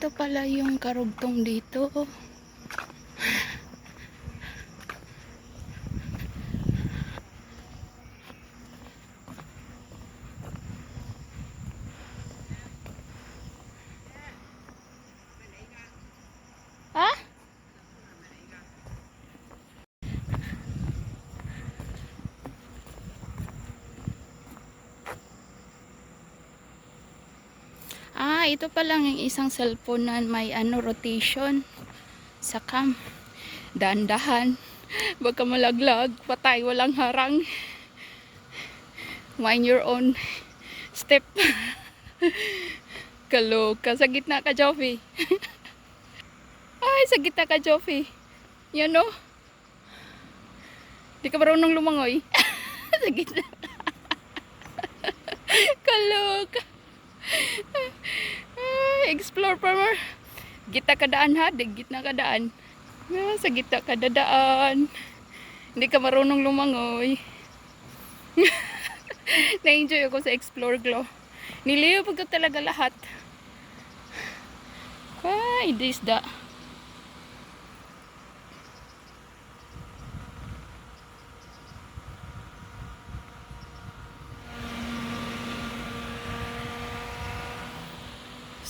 ito pala yung karugtong dito. Ah, ito pa lang yung isang cellphone na may ano rotation sa cam. Dandahan. Baka malaglag. Patay, walang harang. Mind your own step. Kaloka. Sa gitna ka, Joffy. Ay, sa gitna ka, Joffy. Yan o. Di ka marunong lumangoy. sa gitna. Kaloka. Ay, explore pa more. Gita ka daan ha, di gitna ka daan. Ah, sa gitna ka dadaan. Hindi ka marunong lumangoy. Na-enjoy ako sa explore glow. Niliyapag ko talaga lahat. Ay, this da.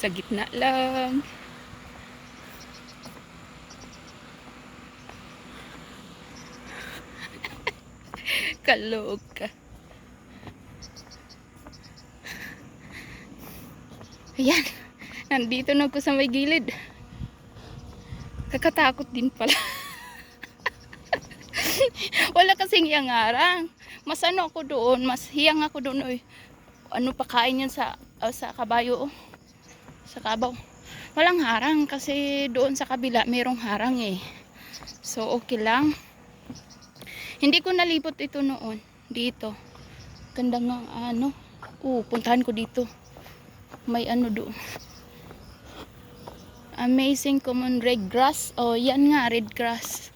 Sa gitna lang. Kaloka. Ayan. Nandito na ako sa may gilid. Kakatakot din pala. Wala kasing iyangarang. Mas ano ako doon, mas hiyang ako doon. Oy. Ano pa kain yun sa, ah, sa kabayo. oh. Sa kabaw. Walang harang kasi doon sa kabila merong harang eh. So okay lang. Hindi ko nalipot ito noon. Dito. Ganda nga ano. Uh, puntahan ko dito. May ano doon. Amazing common red grass. Oh, yan nga, red grass.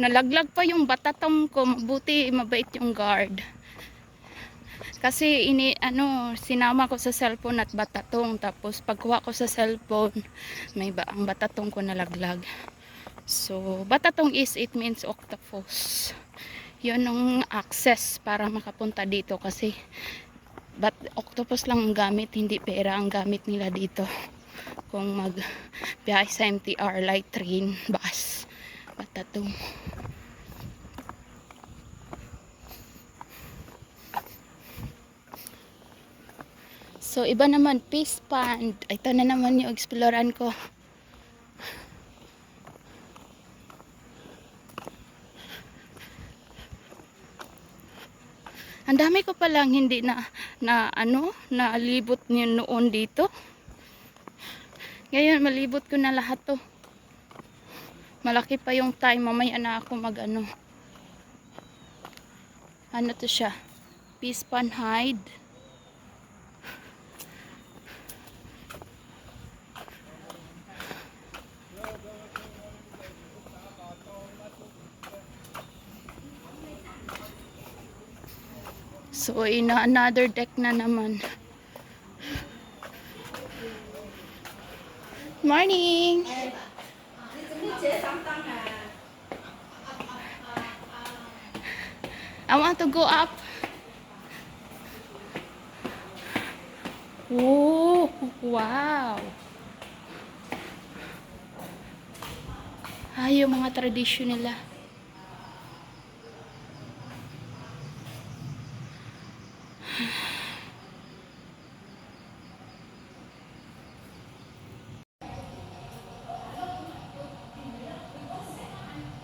Nalaglag pa yung batatong ko. Mabuti, mabait yung guard. Kasi ini ano sinama ko sa cellphone at batatong tapos pagkuha ko sa cellphone may ba ang batatong ko nalaglag. So batatong is it means octopus. 'Yun ang access para makapunta dito kasi but octopus lang ang gamit hindi pera ang gamit nila dito. Kung mag biyahe sa light train bus batatong. So, iba naman, fish pond. Ito na naman yung exploran ko. Ang dami ko palang hindi na, na ano, nalibot niyo noon dito. Ngayon, malibot ko na lahat to. Malaki pa yung time. Mamaya na ako mag ano. Ano to siya? Fish pond hide. So, in another deck na naman. Morning! I want to go up. Oh, wow! Ay, yung mga tradisyon nila.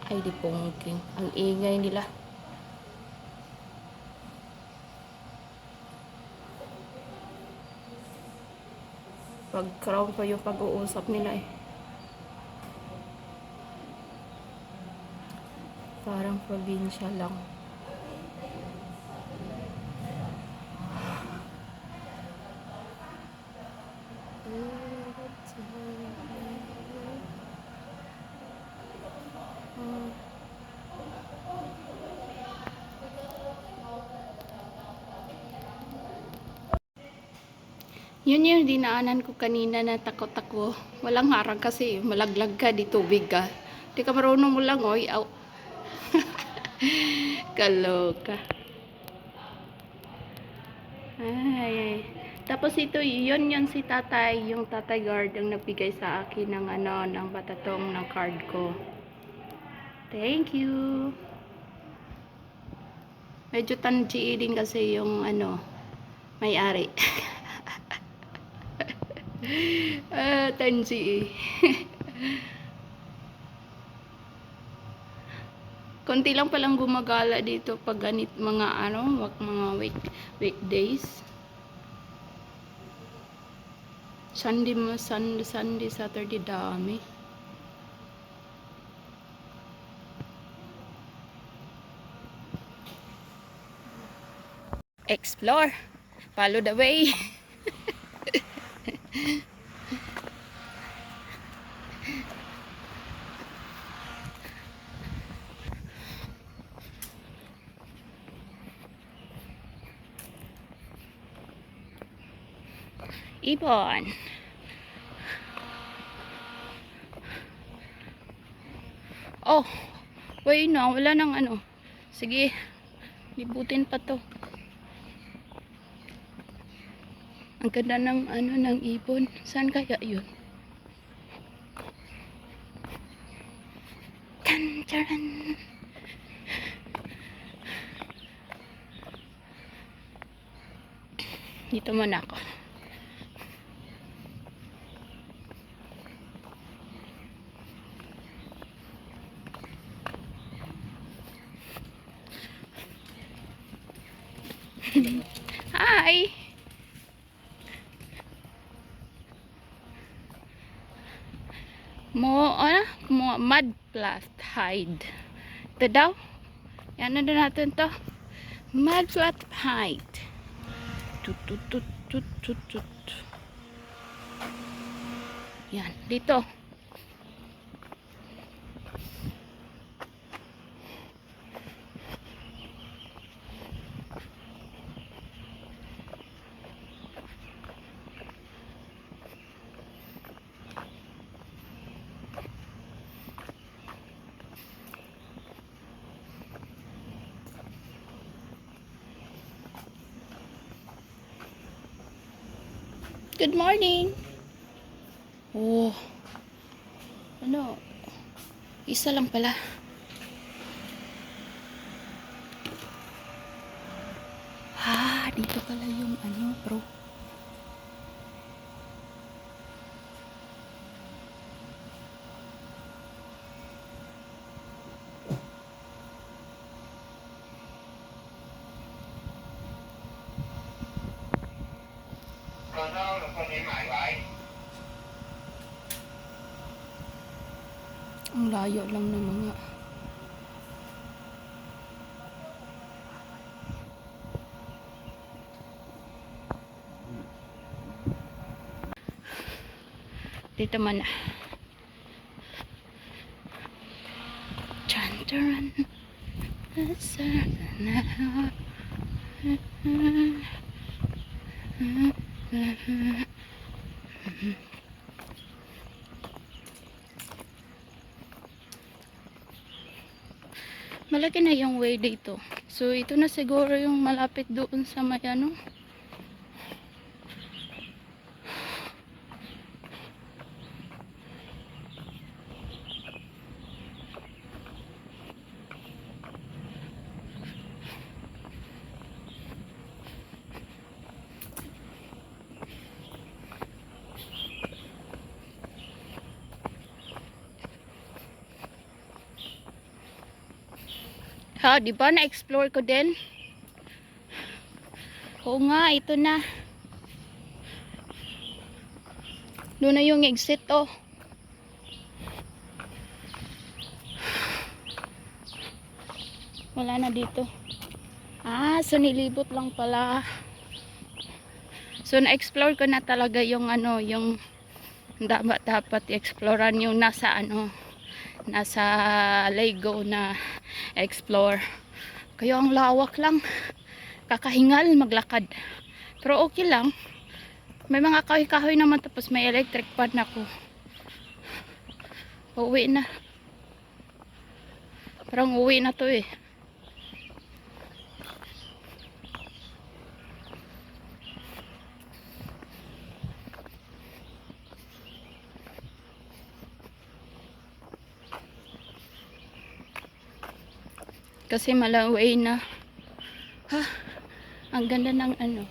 Ay, di pongking. Ang ingay nila. Pag crown pa yung pag-uusap nila eh. Parang probinsya lang. Yun yung dinaanan ko kanina na takot ako. Walang harang kasi malaglag ka di tubig ka. Di ka marunong mo lang oy. Aw. Kaloka. Ay, ay. Tapos ito, yun yun si tatay, yung tatay guard ang nagbigay sa akin ng ano, ng batatong ng card ko. Thank you. Medyo tangi din kasi yung ano, may-ari. ah, tangi. Konti lang palang gumagala dito pag ganit mga ano, wak- mga week, weekdays. Sunday mo, Sunday, Sunday, Saturday, dami. Explore. Follow the way. Ibon. Oh, wait na, wala nang ano. Sige, libutin pa to. Ang ganda ng ano ng ibon. Saan kaya yun? Tan, taran. Dito muna ako. Hi! Mo, ano? Mo, plant hide. Ito daw. Yan na natin to. Mud plant hide. Tut, tut, tut, tut, tut, tut. Yan, dito. Good morning. Oh. Ano? Isa lang pala. Ah, dito pala yung ano, bro. Ang layo lang ng mga Dito man na. Chan charan. Malaki na yung way dito. So, ito na siguro yung malapit doon sa may ano. Ha, di ba na-explore ko din? Oo nga, ito na. Doon na yung exit, oh. Wala na dito. Ah, so nilibot lang pala. So na-explore ko na talaga yung ano, yung dapat dapat i-explorean yung nasa ano, nasa Lego na explore. Kaya ang lawak lang. Kakahingal maglakad. Pero okay lang. May mga kahoy-kahoy naman tapos may electric pan ako. Uuwi na. Parang uwi na to eh. Kasi malaway na. Ha? Ang ganda ng ano.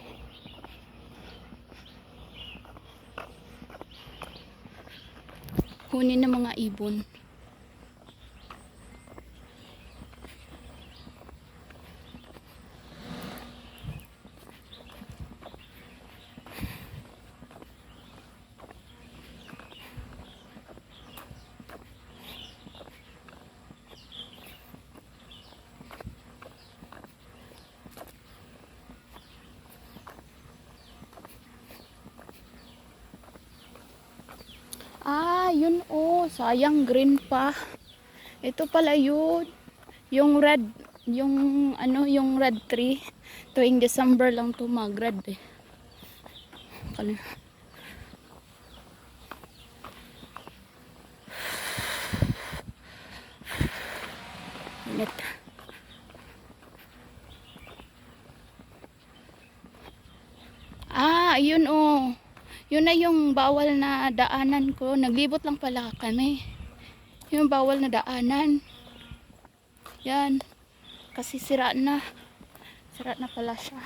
Huni ng mga ibon. Ah, yun oh. Sayang green pa. Ito pala yun. Yung red, yung ano, yung red tree. Tuwing December lang to mag-red eh. Kal- Init. Ah, yun oh. Yun na yung bawal na daanan ko. Naglibot lang pala kami. Yung bawal na daanan. Yan. Kasi sira na. Sira na pala siya.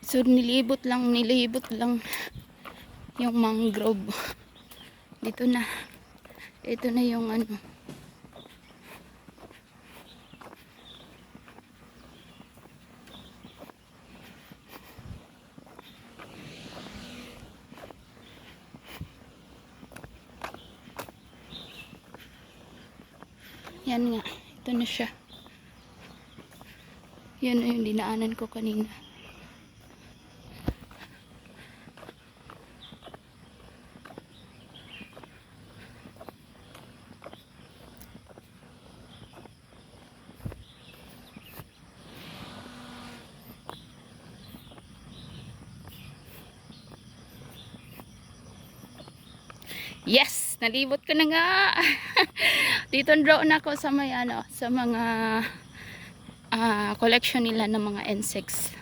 So nilibot lang, nilibot lang yung mangrove. Dito na. Ito na yung ano. Yan nga. Ito na siya. Yan yung dinaanan ko kanina. Yes! Nalibot ko na nga! Dito drone ako sa may ano, sa mga ah, collection nila ng mga insects.